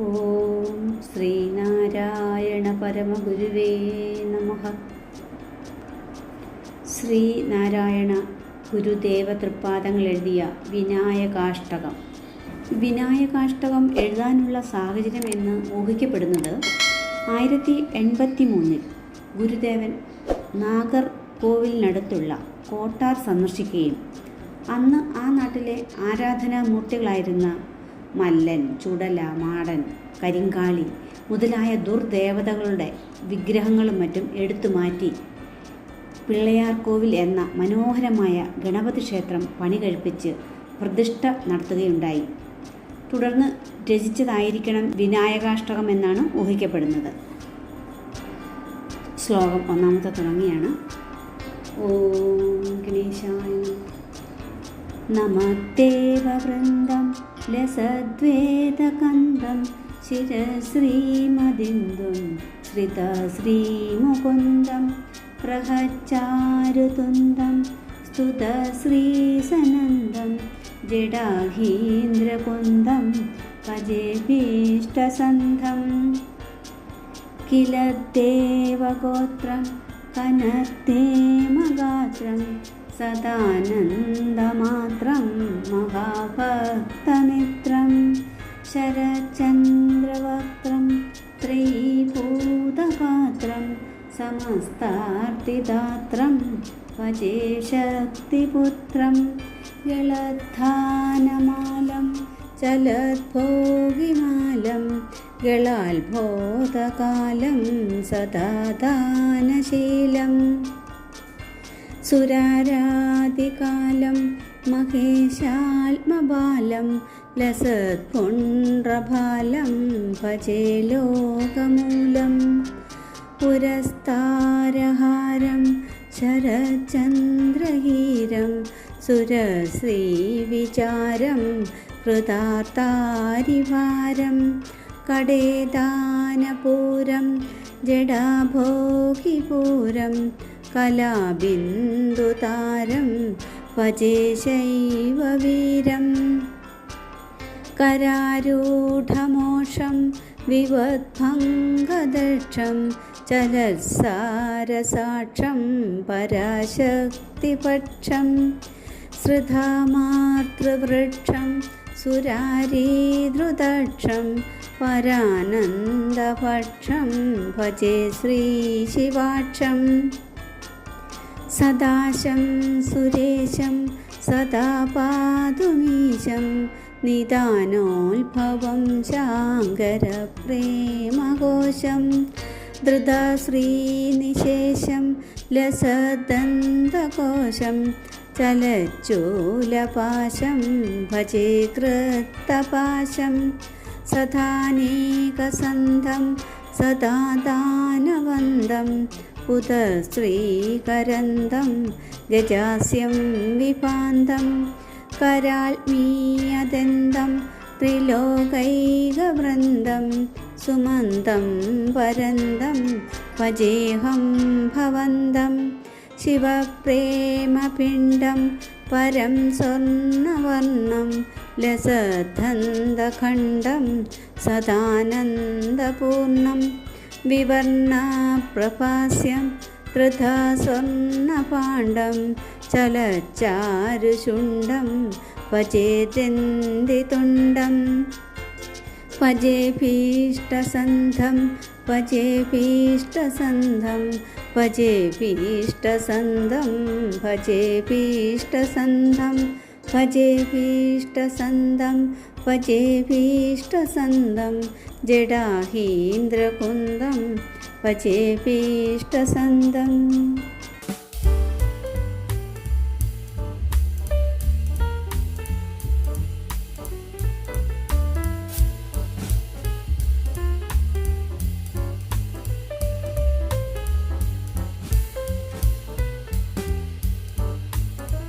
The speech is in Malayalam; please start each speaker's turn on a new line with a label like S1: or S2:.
S1: ഓം ശ്രീനാരായണ പരമഗുരുവേ നമ. ശ്രീനാരായണ ഗുരുദേവ തൃപ്പാദങ്ങൾ എഴുതിയ വിനായകാഷ്ടകം. വിനായകാഷ്ടകം എഴുതാനുള്ള സാഹചര്യം എന്ന് ഊഹിക്കപ്പെടുന്നത് ആയിരത്തി എൺപത്തി മൂന്നിൽ ഗുരുദേവൻ നാഗർ കോവിലിനടുത്തുള്ള കോട്ടാർ സന്ദർശിക്കുകയും അന്ന് ആ നാട്ടിലെ ആരാധനാമൂർത്തികളായിരുന്ന മല്ലൻ ചുടല മാടൻ കരിങ്കാളി മുതലായ ദുർദേവതകളുടെ വിഗ്രഹങ്ങളും മറ്റും എടുത്തു മാറ്റി. പിള്ളയാർ കോവിൽ എന്ന മനോഹരമായ ഗണപതി ക്ഷേത്രം പണി കഴിപ്പിച്ച് പ്രതിഷ്ഠ നടത്തുകയുണ്ടായി. തുടർന്ന് രചിച്ചതായിരിക്കണം വിനായകാഷ്ടകം എന്നാണ് ഊഹിക്കപ്പെടുന്നത്. ശ്ലോകം ഒന്നാമത്തെ തുടങ്ങിയാണ്. ഓം ഗണേശായ നമത്തേവവൃന്ദം लसद्वेदकन्दं शिरश्रीमदिन्दुं श्रितश्री प्रहच्चारुतुन्दं स्तुतश्रीसनन्दं जडाहीन्द्रकुन्दं पदेभीष्टसन्धं किल देवगोत्रं कनद्देवगात्रम् सदानन्दमात्रं महाभक्तमित्रं शरच्चन्द्रवक्त्रं त्रयीभूतपात्रं समस्तार्तिदात्रं भजे शक्तिपुत्रं जलद्धानमालं चलद्भोगिमालं गलाल्भोदकालं सदा സുരാരാതികാലം മഹേശാത്മബാലം ലസത്പുണ്ട്രഭാലം ഭജേ ലോകമൂലം പുരസ്താരഹാരം ശരചന്ദ്രഹീരം സുരശ്രീവിചാരം ഹൃദാർത്താരിവാരം കടേദാനപൂരം ജഡാഭോഗിപൂരം जडाभोगिपूरं कलाबिन्दुतारं भजे शैववीरम् करारूढमोषं विवद्भङ्गदक्षं चलत्सारसाक्षं पराशक्तिपक्षं श्रुधामातृवृक्षं सुरारीदृदक्षं परानन्दभक्षं भजे श्रीशिवाक्षं സദാശം സുരേശം സദാ പാതുമീശം നിദാനോത്ഭവം ശാങ്കരപ്രേമഘോഷം ധൃതശ്രീനിശേഷം ലസദന്തകോശം ചലച്ചൂലപാശം ഭജേ കൃത്തപാശം സദാനേകസന്ധം സദാ ദാനവന്തം उदस्त्रीकरन्दं गजास्यं विपान्तं कराल्मीयदन्तं त्रिलोकैकवृन्दं सुमन्दं वरन्दं वजेहं भवन्दं शिवप्रेमपिण्डं परं स्वर्णवर्णं लसदन्दखण्डं सदानन्दपूर्णम्। विवर्णाप्रपास्यं पृथा स्वर्णपाण्डं चलच्चारुशुण्डं पचेतिन्दितुण्डं तिन्दितुण्डं भजेऽपिष्टसन्धं भजेऽपिष्टसन्धं भजेऽपिष्टसधं भजे భజేభీష్టసందం భజేభీష్టసందం జడాహీంద్రకుందం భజేభీష్టసందం